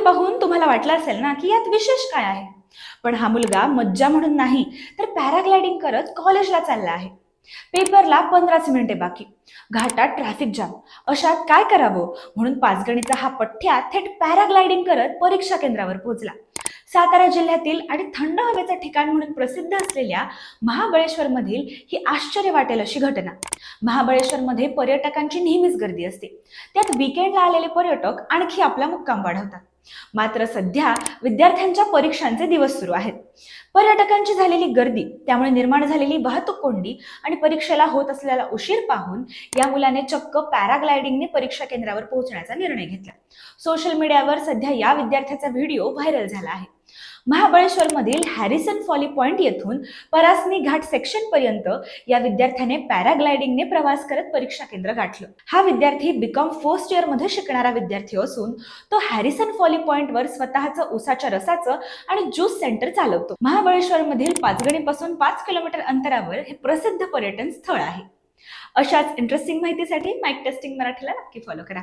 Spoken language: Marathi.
पाहून तुम्हाला वाटलं असेल ना की यात विशेष काय आहे? पण हा मुलगा मज्जा म्हणून नाही तर पॅराग्लायडिंग करत कॉलेजला चालला आहे. पेपरला पंधराच मिनिटे बाकी. घाटात ट्रॅफिक जाम. अशात काय करावं? म्हणून पाचगणीचा हा पठ्ठ्या थेट पॅराग्लायडिंग करत परीक्षा केंद्रावर पोहोचला. सातारा जिल्ह्यातील आणि थंड हवेचं ठिकाण म्हणून प्रसिद्ध असलेल्या महाबळेश्वरमधील ही आश्चर्य वाटेल अशी घटना. महाबळेश्वरमध्ये पर्यटकांची नेहमीच गर्दी असते. त्यात विकेंडला आलेले पर्यटक आणखी आपला मुक्काम वाढवतात. मात्र सध्या विद्यार्थ्यांच्या परीक्षांचे दिवस सुरू आहेत. पर्यटकांची झालेली गर्दी त्यामुळे निर्माण झालेली वाहतूक कोंडी आणि परीक्षेला होत असलेला उशीर पाहून या मुलाने चक्क पॅराग्लायडिंगने परीक्षा केंद्रावर पोहोचण्याचा निर्णय घेतला. सोशल मीडियावर सध्या या विद्यार्थ्याचा व्हिडिओ व्हायरल झाला आहे. महाबळेश्वरमधील हॅरिसन फॉली पॉइंट येथून परासनी घाट सेक्शन पर्यंत या विद्यार्थ्याने पॅराग्लायडिंगने प्रवास करत परीक्षा केंद्र गाठलं. हा विद्यार्थी बीकॉम फर्स्ट इयरमध्ये शिकणारा विद्यार्थी असून तो हॅरिसन फॉली पॉइंट वर स्वतःचं उसाच्या रसाचं आणि ज्यूस सेंटर चालवतो. महाबळेश्वर मधील पाचगणीपासून पाच किलोमीटर अंतरावर हे प्रसिद्ध पर्यटन स्थळ आहे. अशाच इंटरेस्टिंग माहितीसाठी माईक टेस्टिंग मराठीला नक्की फॉलो करा.